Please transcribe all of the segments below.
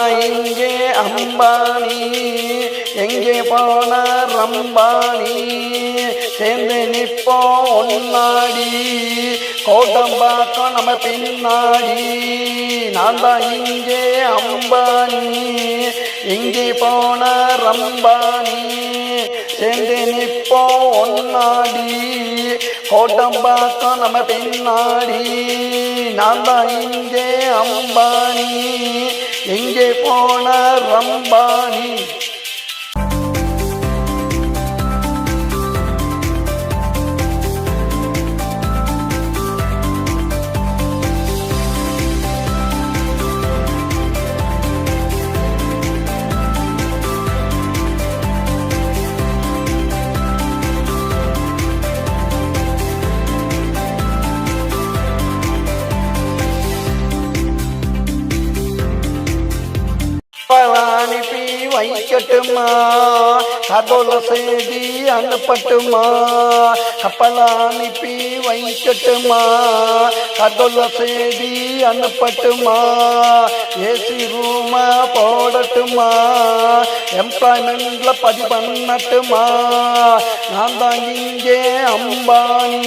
எங்கே அம்பானி? எங்கே போன ரம்பானி சேர்ந்து நிற்போம் ஒன்னாடி கோட்டம் கோட்டம்பாக்கம் நம்ம பின்னாடி. நான் தான் இங்கே அம்பானி. எங்கே போன ரம்பானி சேர்ந்து நிற்போம் ஒன்னாடி கோட்டம் கோட்டம்பாக்கம் நம்ம பின்னாடி. நான் தான் இங்கே அம்பானி. எங்கே போன ரம்பானி? வைக்கட்டுமா? கதோல செய்தி அனுப்பட்டுமா? கப்பல் அனுப்பி வைக்கட்டுமா? கதோல செய்தி அனுப்பட்டுமா? ஏசி ரூமா போடட்டுமா? எம்ப்ளாய்மெண்ட்ல பதி பண்ணட்டுமா? நான் தான் இங்கே அம்பானி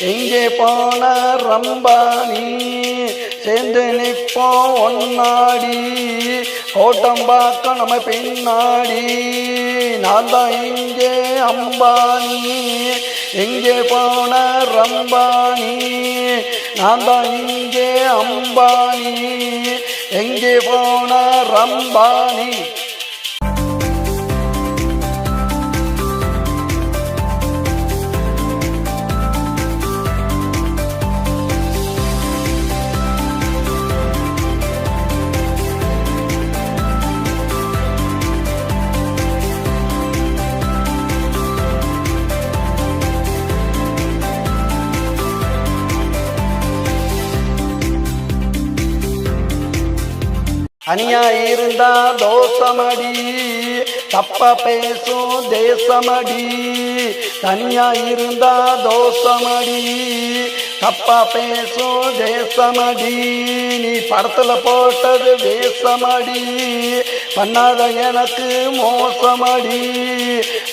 எங்கே போன ரம்பானி? சேர்ந்து நிற்போம் ஒன்னாடி. ஓட்டம் பார்க்க நம்ம பின்னாடி. நான் தான் இங்கே அம்பானி. எங்கே போன ரம்பானி? நான் தான் இங்கே அம்பானி. எங்கே போன ரம்பானி? அணியா இருந்தா தோசமடி தப்ப பேசும் தேசமடி. தனியா இருந்தா தோசமடி தப்பா பேசும் தேசமடி. நீ படத்துல போட்டது வேசமடி பண்ணாத எனக்கு மோசமடி.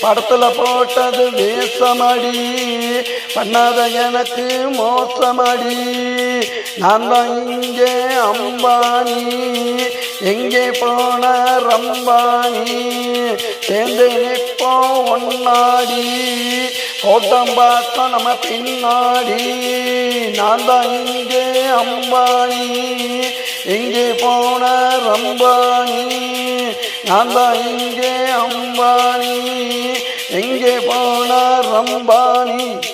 படத்துல போட்டது வேசமடி பண்ணாத எனக்கு மோசமடி. நான் தான் இங்கே அம்பானி. எங்கே போன ரம்பானி? சேர்ந்து நிற்போம் ஒன்னாடி கோட்டம்பாக்கம் நம்ம பின்னாடி நான் தான் இங்கே அம்பானி. இங்கே போன ரம்பானி நான் தான் இங்கே அம்பானி. எங்கே போன ரம்பானி.